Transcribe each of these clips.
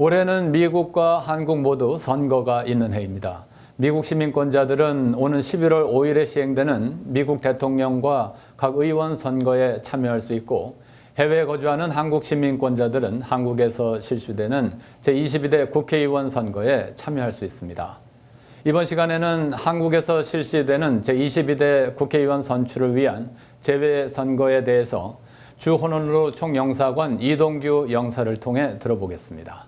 올해는 미국과 한국 모두 선거가 있는 해입니다. 미국 시민권자들은 오는 11월 5일에 시행되는 미국 대통령과 각 의원 선거에 참여할 수 있고 해외에 거주하는 한국 시민권자들은 한국에서 실시되는 제22대 국회의원 선거에 참여할 수 있습니다. 이번 시간에는 한국에서 실시되는 제22대 국회의원 선출을 위한 재외 선거에 대해서 주 호논루 총영사관 이동규 영사를 통해 들어보겠습니다.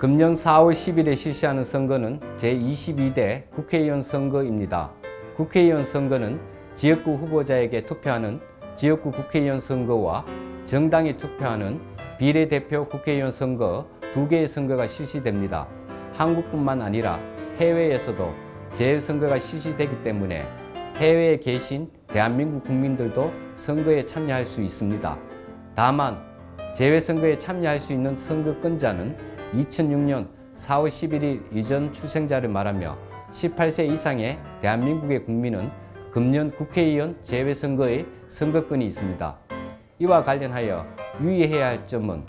금년 4월 10일에 실시하는 선거는 제22대 국회의원 선거입니다. 국회의원 선거는 지역구 후보자에게 투표하는 지역구 국회의원 선거와 정당이 투표하는 비례대표 국회의원 선거 두 개의 선거가 실시됩니다. 한국뿐만 아니라 해외에서도 재선거가 실시되기 때문에 해외에 계신 대한민국 국민들도 선거에 참여할 수 있습니다. 다만 재외선거에 참여할 수 있는 선거권자는 2006년 4월 11일 이전 출생자를 말하며 18세 이상의 대한민국의 국민은 금년 국회의원 재외선거의 선거권이 있습니다. 이와 관련하여 유의해야 할 점은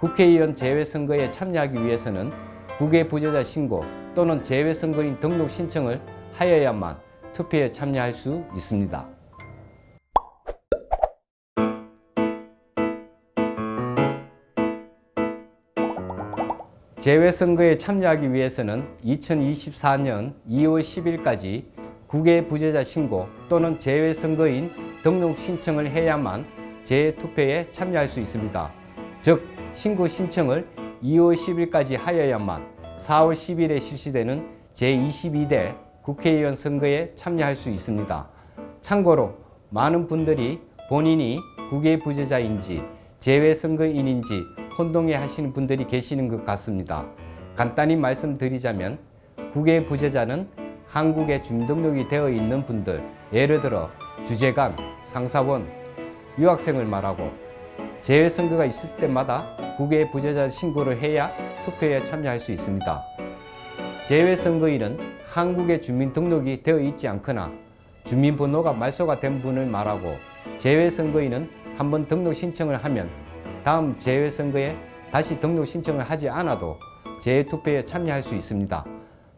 국회의원 재외선거에 참여하기 위해서는 국외 부재자 신고 또는 재외선거인 등록 신청을 하여야만 투표에 참여할 수 있습니다. 재외선거에 참여하기 위해서는 2024년 2월 10일까지 국외 부재자 신고 또는 재외선거인 등록 신청을 해야만 재투표에 참여할 수 있습니다. 즉, 신고 신청을 2월 10일까지 하여야만 4월 10일에 실시되는 제22대 국회의원 선거에 참여할 수 있습니다. 참고로 많은 분들이 본인이 국외 부재자인지 재외선거인인지 혼동해 하시는 분들이 계시는 것 같습니다. 간단히 말씀드리자면 국외 부재자는 한국에 주민등록이 되어 있는 분들, 예를 들어 주재관, 상사원, 유학생을 말하고 재외 선거가 있을 때마다 국외 부재자 신고를 해야 투표에 참여할 수 있습니다. 재외 선거인은 한국에 주민등록이 되어 있지 않거나 주민번호가 말소가 된 분을 말하고 재외 선거인은 한번 등록 신청을 하면 다음 재외선거에 다시 등록 신청을 하지 않아도 재투표에 참여할 수 있습니다.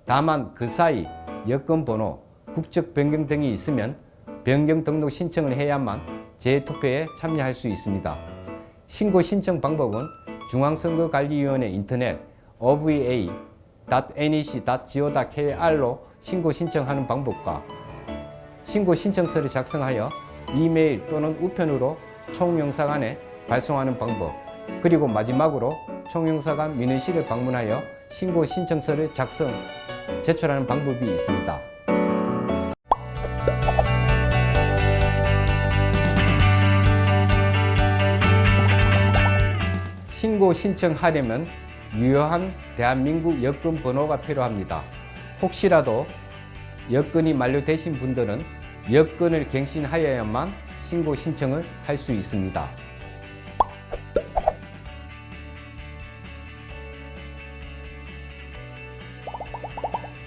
다만 그 사이 여권 번호, 국적 변경 등이 있으면 변경 등록 신청을 해야만 재투표에 참여할 수 있습니다. 신고 신청 방법은 중앙선거관리위원회 인터넷 ova.nec.go.kr로 신고 신청하는 방법과 신고 신청서를 작성하여 이메일 또는 우편으로 총영사관에 발송하는 방법 그리고 마지막으로 총영사관 민원실을 방문하여 신고 신청서를 작성 제출하는 방법이 있습니다. 신고 신청하려면 유효한 대한민국 여권 번호가 필요합니다. 혹시라도 여건이 만료되신 분들은 여건을 갱신하여야만 신고 신청을 할 수 있습니다.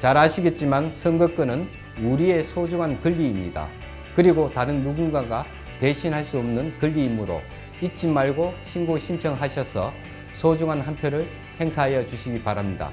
잘 아시겠지만 선거권은 우리의 소중한 권리입니다. 그리고 다른 누군가가 대신할 수 없는 권리이므로 잊지 말고 신고 신청하셔서 소중한 한 표를 행사하여 주시기 바랍니다.